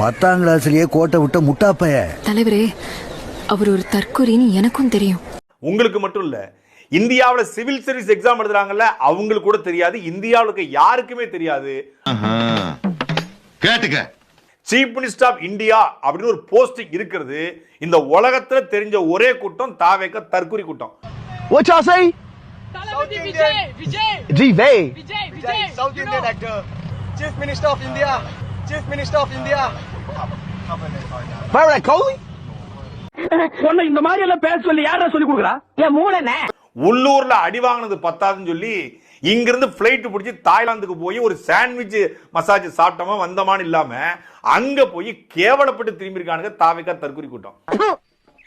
பத்தாம் கிளாஸ்லயே கோட்டை விட்ட முட்டாப்பைய. தலைவரே அவர் ஒரு தற்கொலைன்னு எனக்கும் தெரியும். உங்களுக்கு மட்டும் இல்ல இந்தியாவுல சிவில் சர்வீஸ் எக்ஸாம் எழுதுறாங்கல்ல அவங்களுக்கு கூட தெரியாது. இந்தியாவுல இருக்க யாருக்குமே தெரியாது. கேட்டுக்க. சீஃப் மினிஸ்டர் ஆஃப் இந்தியா அப்படின்னு ஒரு போஸ்டிங் இருக்கிறது. இந்த உலகத்துல தெரிஞ்ச ஒரே கூட்டம் தாவேக்க தற்குறி கூட்டம். What y'all say? Thalapathy Vijay Vijay G Vay. Vijay Vijay South சொன்ன இந்த மாதிரி எல்லாம் பேச சொல்லி யாரா சொல்லி கொடுக்குறா? என் மூளைனே உள்ளூர்ல அடி வாங்கினது பத்தாதுன்னு சொல்லி இங்கிருந்து பிளைட் பிடிச்சி தாய்லாந்துக்கு போய் ஒரு சாண்ட்விச் மசாஜ் சாப்பிட்டோமா வந்தோமான்னு இல்லாம அங்க போய் கேவலப்பட்டு திரும்பி இருக்கானுங்க தாவேக்கா தற்குறி கூட்டம்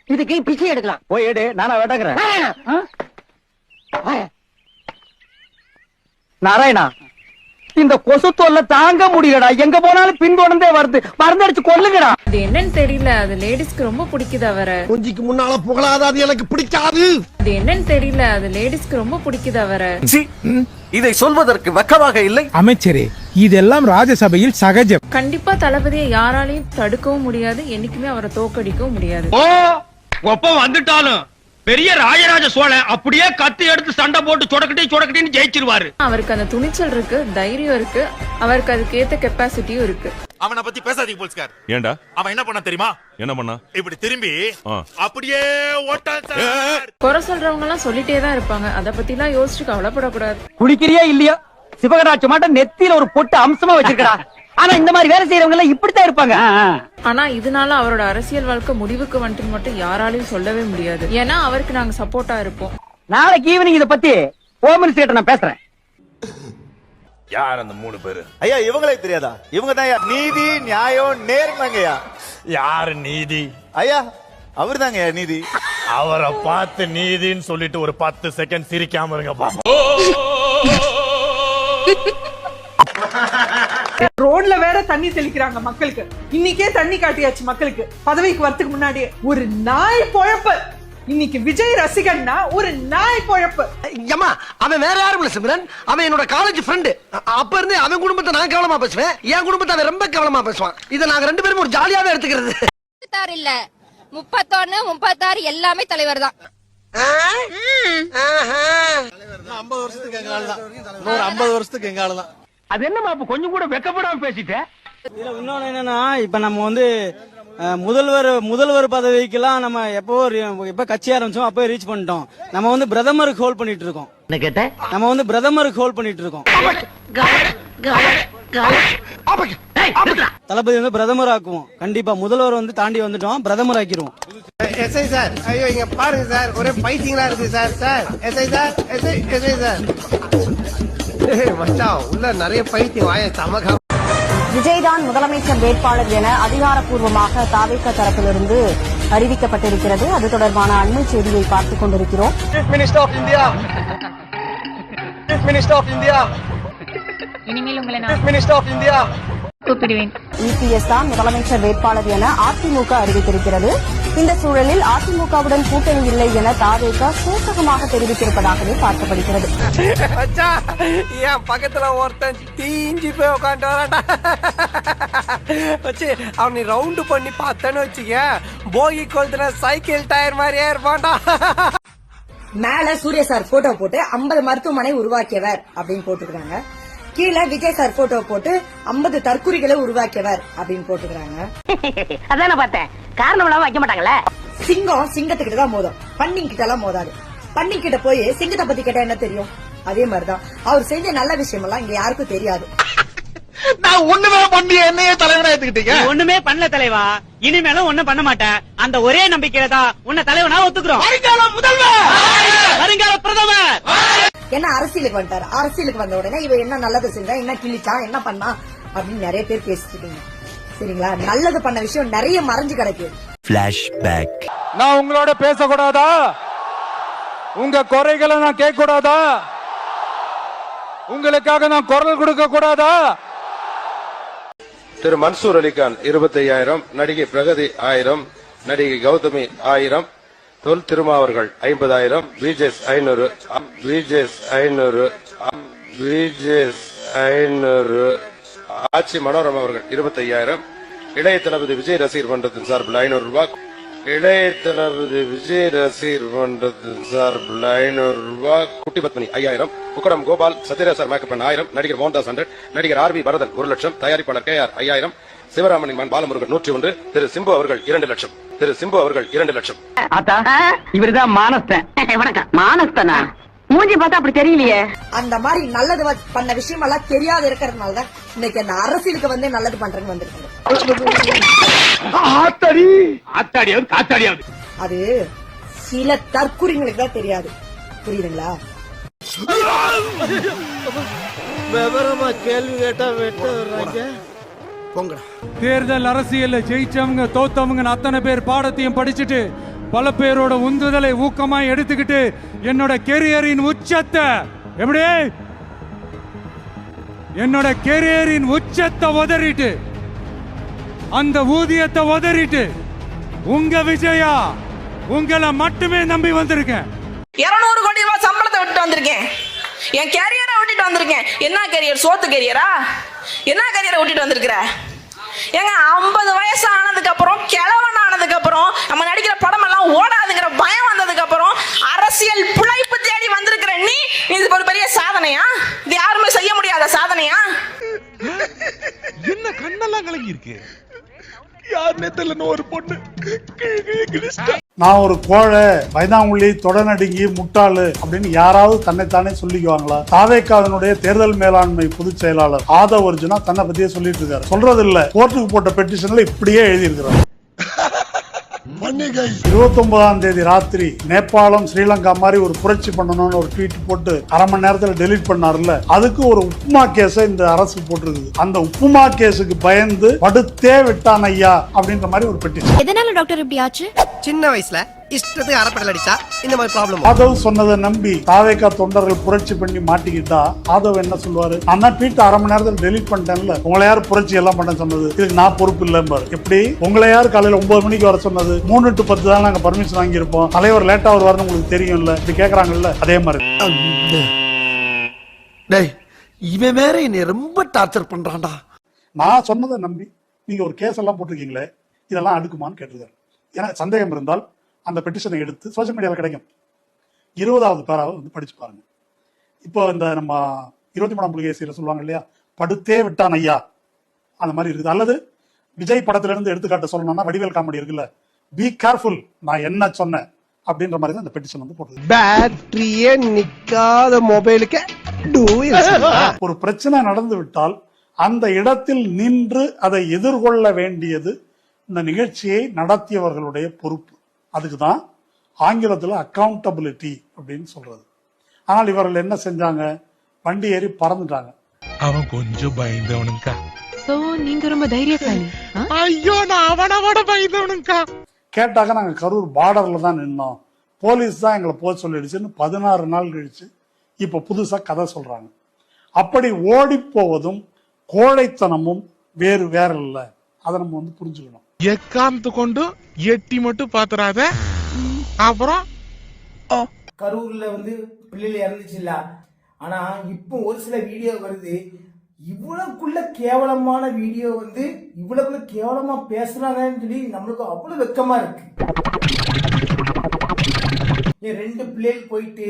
இதுக்கு பிச்சை எடுக்கலாம்? போய் எடு நானா வேட்டக்கிறேன் நாராயணா இந்த கொசு தொல்லை தாங்க முடியலடா. எங்க போனாலும் பின்தொடர்ந்தே வருது. மருந்தடிச்சு கொல்லுங்கடா. அது என்னன்னு தெரியல. அது லேடிஸ்க்கு ரொம்ப பிடிக்குது அவரை. மூஞ்சிக்கு முன்னால புகழாத அது எனக்கு பிடிக்காது. அது என்னன்னு தெரியல. அது லேடிஸ்க்கு ரொம்ப பிடிக்குது அவரை. இதை சொல்வதற்கு வெக்கமாக இல்லை. அமைச்சரே இதெல்லாம் ராஜசபையில் சகஜம். கண்டிப்பா தளபதியை யாராலையும் தடுக்கவும் முடியாது. என்னைக்குமே அவரை தோக்கடிக்கவும் முடியாது. ஓ ஒப்பம் வந்துட்டாலும் பெரிய ராஜராஜ சோழன் அப்படியே கத்தி எடுத்து சண்டை போட்டு சொடக்கட்டி சொடக்கட்டின்னு ஜெயிச்சிருவாரு. அவருக்கு அந்த துணிச்சல் இருக்கு தைரியம் இருக்கு அவருக்கு அதுக்கு ஏத்த கெப்பாசிட்டியும் இருக்கு. அவனை பத்தி பேசாதீங்க போலீஸ்கார். ஏண்டா? அவன் என்ன பண்ண தெரியுமா? என்ன பண்ணா? இப்படி திரும்பி. அப்படியே ஓட்டான் சார். குறை சொல்றவங்க எல்லாம் சொல்லிட்டே தான் இருப்பாங்க. அத பத்தி எல்லாம் யோசிச்சு கவலைப்படக்கூடாது. குடிக்கிறியா இல்லையா? சிவகராட்சி மாட்டம் நெத்தியில ஒரு பொட்டு அம்சமா வச்சிருக்கா ஆனா இந்த மாதிரி வேலை செய்யறவங்க எல்லாம் இப்படித்தான் இருப்பாங்க. ஆனா இதனால அவரோட அரசியல் வாழ்க்கை முடிவுக்கு வந்துட்டு மட்டும் யாராலையும் சொல்லவே முடியாது. ஏன்னா அவருக்கு நாங்க சப்போர்ட்டா இருப்போம். நாளைக்கு ஈவினிங் இத பத்தி ஹோம் மினிஸ்டர் நான் பேசுறேன். யார் அந்த மூணு பேரு? ஐயா இவங்களே தெரியாதா? இவங்க தான் நீதி நியாயம் நேர்மைங்கய்யா. யாரு நீதி? ஐயா அவர் தாங்க நீதி. அவரை பார்த்து நீதின்னு சொல்லிட்டு ஒரு பத்து செகண்ட் சிரிக்காம இருங்க பாப்போம். ரோட்ல வேற தண்ணி தெளிக்கிறாங்க மக்களுக்கு. இன்னைக்கே தண்ணி காட்டியாச்சு மக்களுக்கு. பதவிக்கு வரதுக்கு முன்னாடியே ஒரு நாய் பொழப்பு. இன்னைக்கு விஜய் ரசிகன்னா ஒரு நாய் பொழப்பு. ஏமா அவன் வேற யாரும் இல்ல சிம்ரன். அவன் என்னோட காலேஜ் ஃப்ரெண்டு அப்ப இருந்து அவன் குடும்பத்தை நான் கவனமா பேசுவேன். என் குடும்பத்தை அவன் ரொம்ப கவனமா பேசுவான். இதை நாங்க ரெண்டு பேரும் ஒரு ஜாலியாவே எடுத்துக்கிறது. முப்பத்தாறு இல்ல. முப்பத்தொன்னு முப்பத்தாறு எல்லாமே தலைவர் தான். ஐம்பது வருஷத்துக்கு எங்க ஆளு தான். இன்னொரு ஐம்பது வருஷத்துக்கு எங்க ஆளு தான். அது என்னமா அப்ப கொஞ்சம் கூட வெக்கப்படாம பேசிட்டேன் இன்னொன்னு என்னன்னா இப்ப நம்ம வந்து முதல்வர் முதல்வர் பதவிக்கெல்லாம் நம்ம எப்போ எப்ப கட்சி ஆரம்பிச்சோம் அப்போ ரீச் பண்ணிட்டோம். நம்ம வந்து பிரதமருக்கு ஹோல்ட் பண்ணிட்டு இருக்கோம். என்ன கேட்ட? நம்ம வந்து பிரதமருக்கு ஹோல்ட் பண்ணிட்டு இருக்கோம். தளபதி வந்து பிரதமர் ஆக்குவோம் கண்டிப்பா முதல்வர் வந்து தாண்டி வந்துட்டோம். பிரதமர் ஆக்கிடுவோம் எஸ்ஐ சார் ஐயோ இங்க பாருங்க சார். ஒரே பைத்தியங்களா இருக்கு sir sir. SI sir SI SI sir. மச்சான் உள்ள நிறைய பைத்தியம் வாய சமகம் விஜய் தான் முதலமைச்சர் வேட்பாளர் என அதிகாரப்பூர்வமாக தாவேக்க தரப்பிலிருந்து அறிவிக்கப்பட்டிருக்கிறது அது தொடர்பான அண்மை செய்தியை பார்த்துக் கொண்டிருக்கிறோம் Chief Minister of India. Chief Minister of India. இனிமேல் உங்களை கூப்பிடுவேன். இபிஎஸ் தான் முதலமைச்சர் வேட்பாளர் என அதிமுக அறிவித்திருக்கிறது. இந்த சூழலில் அதிமுகவுடன் கூட்டணி இல்லை என தாவேக சூசகமாக தெரிவித்திருப்பதாகவே பார்க்கப்படுகிறது. என் பக்கத்துல ஒருத்தன் தீஞ்சு போய் உட்காந்து வரான்டா. வச்சு அவனை ரவுண்டு பண்ணி பார்த்தேன்னு வச்சுக்க போகி கொளுத்துன சைக்கிள் டயர் மாதிரியே இருப்பான்டா. மேல சூர்யா சார் போட்டோ போட்டு 50 மருத்துவமனை உருவாக்கியவர் அப்படின்னு போட்டுக்கிறாங்க கீழே விஜய் சார் போட்டோ போட்டு 50 தற்குறிகளை உருவாக்கியவர் அப்படின்னு போட்டுக்கிறாங்க. அதான பார்த்தேன். காரணம் இல்லாம வைக்க மாட்டாங்கல்ல சிங்கம் சிங்கத்துக்கிட்ட தான் மோதும். பன்னிங் கிட்ட எல்லாம் மோதாது. பன்னிங் கிட்ட போய் சிங்கத்தை பத்தி கேட்டா என்ன தெரியும்? அதே மாதிரிதான். அவர் செஞ்ச நல்ல விஷயம் எல்லாம் இங்க யாருக்கும் தெரியாது. நான் ஒண்ணுமே பண்ணி என்னையே தலைவனா எடுத்துக்கிட்டீங்க ஒண்ணுமே பண்ணல தலைவா. இனிமேலும் ஒண்ணும் பண்ண மாட்டேன். அந்த ஒரே நம்பிக்கையில தான் உன்னை தலைவனா ஒத்துக்கிறோம். முதல்வர்! வருங்கால பிரதமர்! என்ன அரசியலுக்கு வந்துட்டாரு? அரசியலுக்கு வந்த உடனே இவ என்ன நல்லது செஞ்சா என்ன கிழிச்சான் என்ன பண்ணா அப்படின்னு நிறைய பேர் பேசிட்டு இருக்கீங்க சரிங்களா? நல்லது பண்ண விஷயம் நிறைய மறைஞ்சு கிடக்கு. நான் உங்களோட பேசக்கூடாதா? உங்க குறைகளை நான் கேட்க கூடாதா உங்களுக்காக நான் குரல் கொடுக்க கூடாதா திரு மன்சூர் அலிகான் இருபத்தி ஐயாயிரம் நடிகை பிரகதி ஆயிரம் நடிகை கௌதமி ஆயிரம் தொல் திருமாவர்கள் ஐம்பதாயிரம் விஜேஸ் ஐநூறு விஜேஸ் ஐநூறு விஜேஸ் ஐநூறு ஆட்சி மனோரம் அவர்கள் இருபத்தி ஐயாயிரம் இளைய தளபதி விஜய் ரசிகர் மன்றத்தின் சார்பில் ஐநூறு ரூபாய் இளைய தளபதி விஜய் ரசிகர் மன்றத்தின் சார்பில் ஐநூறு ரூபாய் குட்டி பத்மினி ஐயாயிரம் குக்கடம் கோபால் சத்யராஜ் சார் ஆயிரம் நடிகர் மோகன்தாஸ் ஹண்ட்ரட் நடிகர் ஆர் வி பரதன் ஒரு லட்சம் தயாரிப்பாளர் கே ஆர் ஐயாயிரம் சிவராமனின் மகன் பாலமுருகன் நூற்றி ஒன்று திரு சிம்பு அவர்கள் இரண்டு லட்சம். திரு சிம்பு அவர்கள் இரண்டு லட்சம். ஆத்தா இவருதான் மானஸ்தன். வணக்கம். மானஸ்தனா? மூஞ்சி பார்த்தா அப்படி தெரியலையே. அந்த மாதிரி நல்லது பண்ண விஷயம் எல்லாம் தெரியாத இருக்கிறதுனால தான் இன்னைக்கு அந்த அரசியலுக்கு வந்து நல்லது பண்றேன்னு வந்திருக்காங்க அது சில தற்குறிங்களுக்கு தான் தெரியாது. புரியுதுங்களா? விவரமா கேள்வி கேட்டா வெட்ட போங்கடா. தேர்தல் அரசியல்ல ஜெயிச்சவங்க தோத்தவங்க அத்தனை பேர் பாடத்தையும் படிச்சுட்டு பல பேரோட உந்துதலை ஊக்கமா எடுத்துக்கிட்டு என்னோட கெரியரின் உச்சத்தை எப்படி? என்னோட கெரியரின் உச்சத்தை உதறிட்டு அந்த ஊதியத்தை உதறிட்டு உங்க விஜயா உங்களை மட்டுமே நம்பி வந்திருக்கேன். இருநூறு கோடி ரூபாய் சம்பளத்தை விட்டுட்டு வந்திருக்கேன். என் கேரியரை விட்டுட்டு வந்திருக்கேன். என்ன கேரியர் சோத்து கேரியரா என்ன கரியரை விட்டுட்டு வந்திருக்கிற? ஏங்க ஐம்பது வயசு ஆனதுக்கு அப்புறம் கிழவன் ஆனதுக்கு அப்புறம் நம்ம நடிக்கிற படம் எல்லாம் ஓடாதுங்கிற பயம் வந்ததுக்கு அப்புறம் அரசியல் பிழைப்பு தேடி வந்திருக்கிற நீ இது ஒரு பெரிய சாதனையா? இது யாருமே செய்ய முடியாத சாதனையா? என்ன கண்ணெல்லாம் கலங்கி இருக்கு நான் ஒரு கோழை வைதாங்குழி தொடநடுங்கி முட்டாளு அப்படின்னு யாராவது தன்னைத்தானே சொல்லிக்குவாங்களா? தாவேக்காவினுடைய தேர்தல் மேலாண்மை பொதுச் செயலாளர் ஆதவ் அர்ஜுனா தன்னை பத்தியே சொல்லிட்டு இருக்காரு. சொல்றது இல்ல கோர்ட்டுக்கு போட்ட பெட்டிஷன்ல இப்படியே எழுதியிருக்கிறார். இருக்கிறார் இருபத்தி ஒன்பதாம் தேதி ராத்திரி நேபாளம் ஸ்ரீலங்கா மாதிரி ஒரு புரட்சி பண்ணணும்னு ஒரு ட்வீட் போட்டு அரை மணி நேரத்துல டெலீட் பண்ணார்ல. அதுக்கு ஒரு உப்புமா கேஸை இந்த அரசு போட்டிருக்குது. அந்த உப்புமா கேஸுக்கு பயந்து படுத்தே விட்டான் ஐயா அப்படின்ற மாதிரி ஒரு பெட்டிஷன் எதனால டாக்டர் இப்படி ஆச்சு? சின்ன வயசுல இஷ்டத்துக்கு அறப்படல் அடிச்சா இந்த மாதிரி ப்ராப்ளம் ஆதவ் சொன்னதை நம்பி தாவேக்கா தொண்டர்கள் புரட்சி பண்ணி மாட்டிக்கிட்டா ஆதவ் என்ன சொல்லுவாரு? நான் தான் ட்வீட் அரை மணி நேரத்தில் டெலீட் பண்ணிட்டேன்ல. உங்களை யார் புரட்சி எல்லாம் பண்ண சொன்னது? இதுக்கு நான் பொறுப்பு இல்லைம்பாரு. எப்படி? உங்களை யார் காலையில ஒன்பது மணிக்கு வர சொன்னது? மூணு டு பத்து தான் நாங்க பர்மிஷன் வாங்கியிருப்போம். தலைவர் லேட்டா வருவாருன்னு உங்களுக்கு தெரியும்ல? இப்படி கேக்குறாங்கல்ல? அதே மாதிரி. டேய் இவன் வேற என்னை ரொம்ப டார்ச்சர் பண்றான்டா. நான் சொன்னதை நம்பி நீங்க ஒரு கேஸ் எல்லாம் போட்டிருக்கீங்களே இதெல்லாம் அடுக்குமான்னு கேட்டிருக்காரு. ஏன்னா சந்தேகம் இருந்தால் அந்த பெட்டிஷனை எடுத்து சோஷியல் மீடியாவில் கிடைக்கும். இருபதாவது பேராவை வந்து படிச்சு பாருங்க. இப்போ இந்த நம்ம இருபத்தி மூணாம் புலிகேசியில் சொல்லுவாங்க இல்லையா? படுத்தே விட்டான் ஐயா. அந்த மாதிரி இருக்குது. அல்லது விஜய் படத்துல இருந்து எடுத்துக்காட்ட சொல்லணும்னா வடிவேல் காமெடி இருக்குல்ல? பி கேர்ஃபுல் நான் என்ன சொன்னேன்? அப்படின்ற மாதிரி தான் அந்த பெட்டிஷன் வந்து போட்டது பேட்டரியே நிக்காத மொபைலுக்கு ஒரு பிரச்சனை நடந்து விட்டால் அந்த இடத்தில் நின்று அதை எதிர்கொள்ள வேண்டியது இந்த நிகழ்ச்சியை நடத்தியவர்களுடைய பொறுப்பு. அதுக்கு தான் ஆங்கிலத்தில் அக்கவுண்டபிலிட்டி அப்படின்னு சொல்றது. ஆனால் இவர்கள் என்ன செஞ்சாங்க? வண்டி ஏறி பறந்துட்டாங்க. அவன் கொஞ்சம் பயந்தவனுக்கா சோ நீங்க ரொம்ப தைரியசாலி. ஐயோ நான் அவனோட பயந்தவனுக்கா கேட்டாக்க நாங்கள் கரூர் பார்டர்ல தான் நின்னோம். போலீஸ் தான் எங்களை போக சொல்லிடுச்சுன்னு பதினாறு நாள் கழிச்சு இப்போ புதுசா கதை சொல்றாங்க. அப்படி ஓடி போவதும் கோழைத்தனமும் வேறு வேற இல்லை அதை நம்ம வந்து புரிஞ்சுக்கணும். எக்காந்து கொண்டு எட்டி மட்டும் பாத்துறாத? அப்புறம்? கரூர்ல வந்து பிள்ளைகள் இறந்துச்சு இல்ல ஆனா இப்போ ஒரு சில வீடியோ வருது. இவ்வளவுக்குள்ள கேவலமான வீடியோ வந்து இவ்வளவுக்குள்ள கேவலமா பேசுறாங்கன்னு சொல்லி நம்மளுக்கு அவ்வளவு வெக்கமா இருக்கு. ரெண்டு பிள்ளைகள் போயிட்டு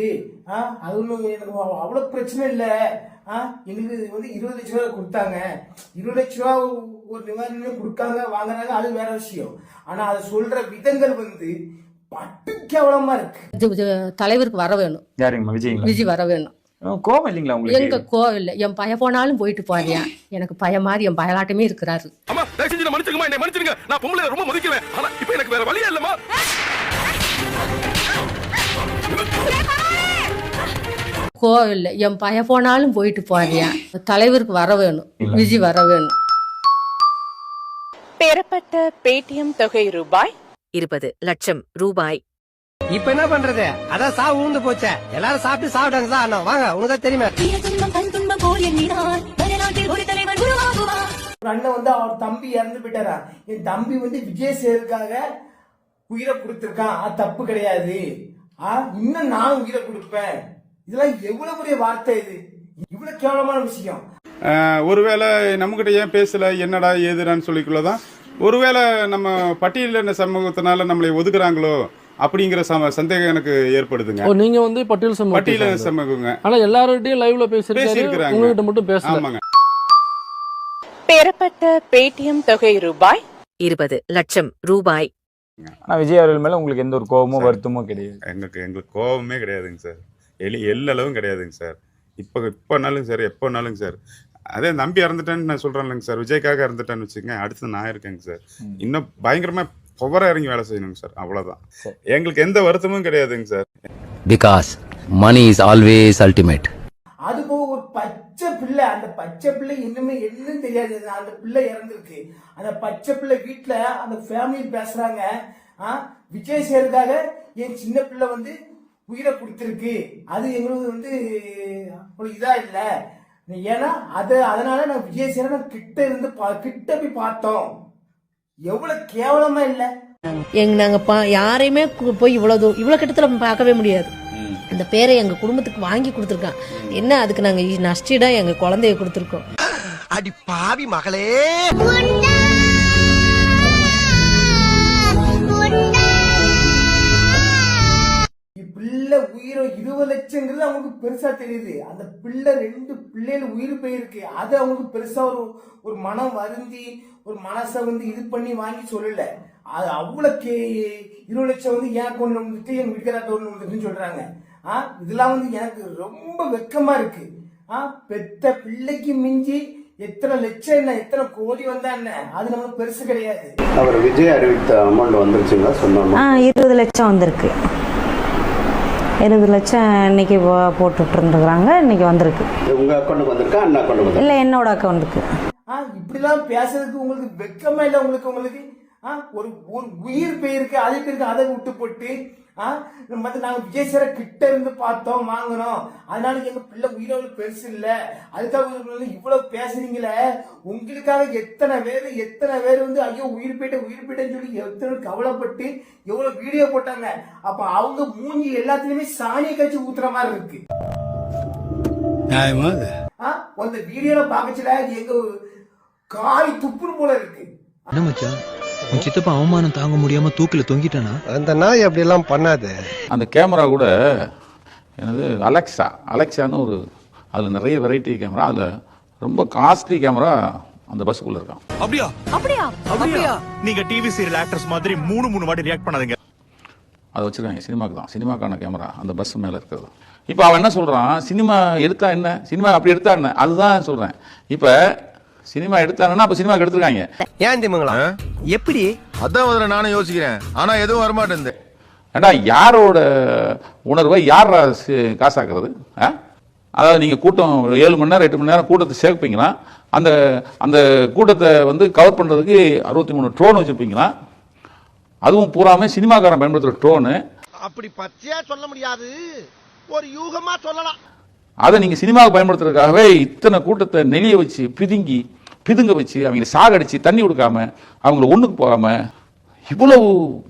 ஆ, அது ஒன்றும் எனக்கு அவ்வளோ பிரச்சனை இல்லை. எங்களுக்கு வந்து இருபது லட்ச ரூபா கொடுத்தாங்க. இருபது லட்ச ரூபா ஒரு நிவாரணம் கொடுக்காங்க வாங்குறாங்க அது வேற விஷயம். ஆனா அதை சொல்ற விதங்கள் வந்து பட்டு கேவலமா இருக்கு? தலைவருக்கு வர வேணும். விஜய் விஜய் வர வேணும். கோவம் இல்லைங்களா எங்க கோவில் என் பய போனாலும் போயிட்டு போறியா எனக்கு பய மாதிரி என் பயலாட்டமே இருக்கிறாரு. மன்னிச்சுங்கம்மா என்னை மன்னிச்சுங்க நான் பொம்பளை ரொம்ப மதிக்கிறேன். ஆனா இப்ப எனக்கு வேற வழியே இல்லம்மா. கோவில் என் பய போனாலும் போயிட்டு போறியா? தலைவருக்கு வர வேணும். விஜய் வர வேணும். பெறப்பட்ட பேடிஎம் தொகை ரூபாய் இருபது லட்சம் ரூபாய். இப்ப என்ன பண்றது? அதான் சாவு ஊந்து போச்சே. எல்லாரும் சாப்பிட்டு சாப்பிட்டாங்க சார் அண்ணா. வாங்க உனக்கு தான் தெரியுமே. ஒரு அண்ணன் வந்து அவர் தம்பி இறந்து போயிட்டாரா? என் தம்பி வந்து விஜய் சேருக்காக உயிரை கொடுத்திருக்கான். அது தப்பு கிடையாது. இன்னும் நான் உயிரை கொடுப்பேன். இதெல்லாம் எவ்வளவு பெரிய வார்த்தை இது? இவ்வளவு கேவலமான விஷயம். ஒருவேளை நம்மகிட்ட ஏன் பேசல? என்னடா ஏதுடான்னு சொல்லிக்குள்ளதான். ஒருவேளை நம்ம பட்டியலின சமூகத்தினால நம்மளை ஒதுக்குறாங்களோ அப்படிங்கிற சம சந்தேகம் எனக்கு ஏற்படுதுங்க. நீங்க வந்து பட்டியல் சமூகம் பட்டியலின சமூகங்க. ஆனா எல்லார்கிட்டயும் லைவ்ல பேசியிருக்கிறாங்க. உங்ககிட்ட மட்டும் பேசல. ஆமாங்க. பெறப்பட்ட பேடிஎம் தொகை ரூபாய் இருபது லட்சம் ரூபாய். ஆனா விஜய் அவர்கள் மேல உங்களுக்கு எந்த ஒரு கோபமோ வருத்தமோ கிடையாது. எங்களுக்கு எங்களுக்கு கோபமே கிடையாதுங்க சார். எலி எல்லளவும் கிடையாதுங்க சார். இப்போ இப்போனாலும் சார் எப்போனாலும் சார். அதே நம்பி இறந்துட்டேன்னு நான் சொல்கிறேன்லங்க சார். விஜய்க்காக இறந்துட்டேன்னு வச்சுக்கோங்க அடுத்து நான் இருக்கேங்க சார். இன்னும் பயங்கரமாக புவரா இறங்கி வேலை செய்யணுங்க சார் அவ்வளோதான் எங்களுக்கு எந்த வருத்தமும் கிடையாதுங்க sir. Because money is always ultimate அது போக ஒரு பச்சை பிள்ளை அந்த பச்சை பிள்ளை இன்னுமே என்னன்னு தெரியாது. அந்த பிள்ளை இறந்துருக்கு. அந்த பச்சை பிள்ளை வீட்டுல அந்த ஃபேமிலி பேசுறாங்க. ஆ, விஜய் சேருக்காக என் சின்ன பிள்ளை வந்து உயிரை கொடுத்துருக்கு. அது எங்களுக்கு வந்து ஒரு இதா இல்ல. ஏன்னா அது அதனால நான் விஜய் சேர கிட்ட இருந்து பா- கிட்ட போய் பார்த்தோம். எவ்வளவு கேவலமா இல்லை. எங்க நாங்க பா- யாரையுமே போய் இவ்வளவு தூரம் இவ்வளவு கிட்டத்துல பார்க்கவே முடியாது. அந்த பேரை எங்க குடும்பத்துக்கு வாங்கி கொடுத்துருக்கான். என்ன அதுக்கு நாங்க நஷ்டிடா எங்க குழந்தைய கொடுத்துருக்கோம். அடி பாவி மகளே. உயிரை இருபது லட்சங்கிறது அவங்களுக்கு பெருசா தெரியுது. அந்த பிள்ளை ரெண்டு பிள்ளைகள் உயிர் போயிருக்கு. அது அவங்களுக்கு பெருசா ஒரு ஒரு மனம் வருந்தி ஒரு மனசை வந்து இது பண்ணி வாங்கி சொல்லல. அது அவ்வளவு கே இருபது லட்சம் வந்து ஏன் கொண்டு வந்துட்டு எங்க வீட்டுக்கார கொண்டு வந்துட்டுன்னு சொல்றாங்க. ஆ இதெல்லாம் வந்து எனக்கு ரொம்ப வெக்கமா இருக்கு. ஆ பெத்த பிள்ளைக்கு மிஞ்சி எத்தனை லட்சம் என்ன எத்தனை கோடி வந்தா என்ன அது நமக்கு பெருசு கிடையாது. அவர் விஜய் அறிவித்த அமௌண்ட் வந்துருச்சுங்களா? சொன்னோம் இருபது லட்சம் வந்திருக்கு. இருபது லட்சம் இன்னைக்கு போட்டுட்டு இருந்துருக்காங்க இன்னைக்கு வந்திருக்கு. உங்க அக்கௌண்ட்டுக்கு வந்திருக்கா? அண்ணா அக்கௌண்ட்டுக்கு இல்ல என்னோட அக்கௌண்ட்டுக்கு ஆ இப்படிலாம் பேசுறதுக்கு உங்களுக்கு வெக்கமா இல்லை உங்களுக்கு? உங்களுக்கு ஆ ஒரு ஒரு உயிர் போயிருக்கு. அது பேருக்கு அதை விட்டு போட்டு வந்து நாங்க விஜய் சார கிட்ட இருந்து பார்த்தோம் வாங்கினோம். அதனால எங்க பிள்ளை உயிரோடு பெருசு இல்ல. அதுக்காக இவ்வளவு பேசுறீங்களே? உங்களுக்காக எத்தனை பேர் எத்தனை பேர் வந்து ஐயோ உயிர் போயிட்ட உயிர் போயிட்டேன்னு சொல்லி எத்தனை கவலைப்பட்டு எவ்வளவு வீடியோ போட்டாங்க. அப்ப அவங்க மூஞ்சி எல்லாத்துலயுமே சாணியை கழிச்சு ஊத்துற மாதிரி இருக்கு. ஆ? அந்த வீடியோல பாக்கச்சுல எங்க காய் துப்புன்னு போல இருக்கு. என்ன மச்சான்? உன் சித்தப்பா அவமானம் தாங்க முடியாம தூக்கில தொங்கிட்டானா? அந்த நாய் அப்படி எல்லாம் பண்ணாது. அந்த கேமரா கூட எனது அலெக்ஸா அலெக்ஸான்னு ஒரு அதில் நிறைய வெரைட்டி கேமரா அதில் ரொம்ப காஸ்ட்லி கேமரா அந்த பஸ்ஸுக்குள்ளே இருக்கான். அப்படியா? அப்படியா? அப்படியா? நீங்க டிவி சீரியல் ஆக்டர்ஸ் மாதிரி மூணு மூணு வாட்டி ரியாக்ட் பண்ணாதீங்க. அதை வச்சுருக்காங்க சினிமாக்கு தான். சினிமாக்கான கேமரா அந்த பஸ் மேலே இருக்கிறது. இப்போ அவன் என்ன சொல்கிறான் சினிமா எடுத்தா என்ன? சினிமா அப்படி எடுத்தா என்ன? அதுதான் சொல்கிறேன் இப்போ சினிமா எடுத்தாங்கன்னா அப்போ சினிமாக்கு எடுத்துருக்காங்க. ஏன் திமுங்களா எப்படி? அதான் முதல்ல நானும் யோசிக்கிறேன். ஆனா எதுவும் வரமாட்டேன் ஏண்டா யாரோட உணர்வை யார் காசாக்குறது? ஆ? அதாவது நீங்கள் கூட்டம் ஏழு மணி நேரம் எட்டு மணி நேரம் கூட்டத்தை சேர்ப்பீங்களா? அந்த அந்த கூட்டத்தை வந்து கவர் பண்ணுறதுக்கு அறுபத்தி மூணு ட்ரோன் வச்சுருப்பீங்களா? அதுவும் பூராமே சினிமாக்காரன் பயன்படுத்துகிற ட்ரோனு அப்படி பச்சையா சொல்ல முடியாது. ஒரு யூகமா சொல்லலாம். அதை நீங்கள் சினிமாவுக்கு பயன்படுத்துறதுக்காகவே இத்தனை கூட்டத்தை நெளிய வச்சு பிதுங்கி பிதுங்க வச்சு அவங்களை சாகடிச்சு தண்ணி கொடுக்காம அவங்கள ஒண்ணுக்கு போகாம இவ்வளவு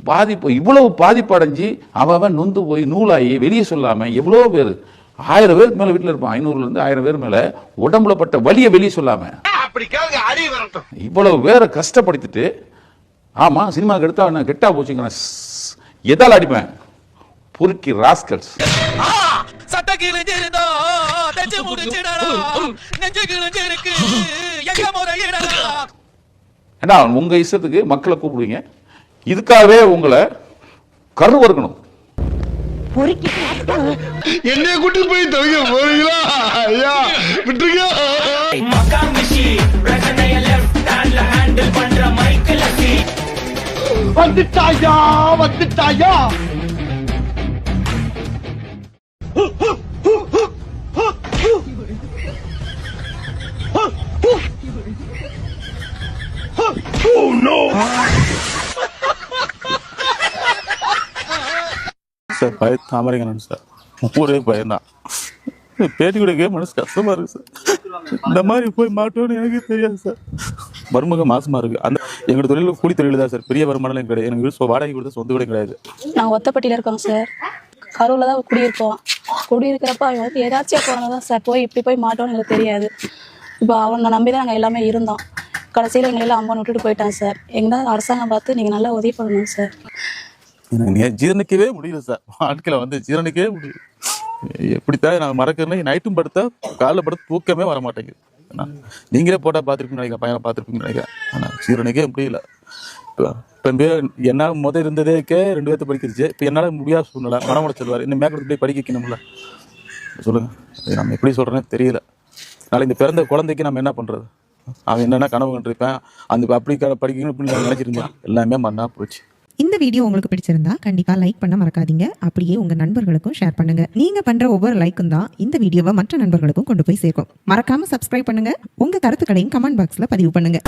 பாதிப்பு இவ்வளவு பாதிப்பு அடைஞ்சு அவன் நொந்து போய் நூலாகி வெளியே சொல்லாம எவ்வளோ பேர் ஆயிரம் பேருக்கு மேல வீட்டில் இருப்பான் ஐநூறுல இருந்து ஆயிரம் பேர் மேல உடம்புல பட்ட வலியை வெளியே சொல்லாம. அப்படி கேளுங்க அறிவு வரட்டும். இவ்வளவு பேரை கஷ்டப்படுத்திட்டு ஆமா சினிமாவுக்கு எடுத்தா என்ன கெட்டா போச்சுங்கிறேன் எதால் அடிப்பேன். பொறுக்கி ராஸ்கல்ஸ். சட்ட கிழிஞ்சிருந்தோ தச்சு முடிச்சிடறா நெஞ்சு கிழிஞ்சிருக்கு எங்க முறையிடறா ஏன்னா உங்க இஷ்டத்துக்கு மக்களை கூப்பிடுவீங்க. இதுக்காகவே உங்களை கரு வறுக்கணும் என்னைய கூட்டி போய் தவிக்க போறீங்களா? ஐயா விட்டுருங்க. வந்துட்டாயா வந்துட்டாயா? சார் பய தாமரைங்கண்ணன் சார். ஊரே பயந்தான் பேட்டி கொடுக்க மனசு கஷ்டமா இருக்கு சார். இந்த மாதிரி போய் மாட்டோம்னு எனக்கு தெரியாது சார். மருமக மாசமா இருக்கு. அந்த எங்களோட தொழில் கூலி தொழில் தான் சார். பெரிய வருமானம் எனக்கு கிடையாது. எனக்கு வீடு வாடகை கொடுத்த சொந்த வீடு கிடையாது. நாங்கள் ஒத்தப்பட்டியில இருக்கோம் சார். கரூர்ல தான் குடியிருக்கோம் குடியிருக்கிறப்ப அவன் வந்து ஏதாச்சும் போனதான் சார். போய் இப்படி போய் மாட்டோம்னு எனக்கு தெரியாது. இப்போ அவனை நம்பி தான் நாங்கள் எல்லாமே இருந்தோம். கடைசியில் எங்களை அம்மன் விட்டுட்டு போயிட்டான் சார். எங்கன்னா அரசாங்கம் பார்த்து நீங்கள் நல்லா உதவி பண்ணணும் சார். எனக்கு ஜீரணிக்கவே முடியல சார். வாழ்க்கையில் வந்து ஜீரணிக்கவே முடியல. எப்படித்தான் நான் மறக்கிறேன் நைட்டும் படுத்தா காலைல படுத்து தூக்கமே வர மாட்டேங்குது. நீங்களே போட்டா பார்த்துருப்பீங்க நினைக்கிறேன் பையனை பார்த்துருப்பீங்கன்னு நினைக்கிறேன். ஆனால் ஜீரணிக்கவே முடியல. இப்போ என்னால் என்ன முத இருந்ததேக்கே ரெண்டு பேர்த்து படிக்கிருச்சு. இப்போ என்னால் முடியாத சூழ்நிலை. மனம் உடச்சிடுவார் இன்னும் மேற்கொண்டு போய் படிக்க வைக்கணும்ல. சொல்லுங்கள் நம்ம எப்படி சொல்கிறேன்னு தெரியல. நாளை இந்த பிறந்த குழந்தைக்கு நம்ம என்ன பண்ணுறது அவன் என்னென்ன கனவு கண்டிருப்பேன்? அந்த அப்படி படிக்கணும் இப்படின்னு எல்லாமே மண்ணா போச்சு. இந்த வீடியோ உங்களுக்கு பிடிச்சிருந்தா கண்டிப்பா லைக் பண்ண மறக்காதீங்க. அப்படியே உங்க நண்பர்களுக்கும் ஷேர் பண்ணுங்க. நீங்க பண்ற ஒவ்வொரு லைக்கும் தான் இந்த வீடியோவை மற்ற நண்பர்களுக்கும் கொண்டு போய் சேர்க்கும். மறக்காம சப்ஸ்கிரைப் பண்ணுங்க. உங்க கருத்துக்களையும் கமெண்ட் பாக்ஸ்ல பதிவு பண்ணுங்க.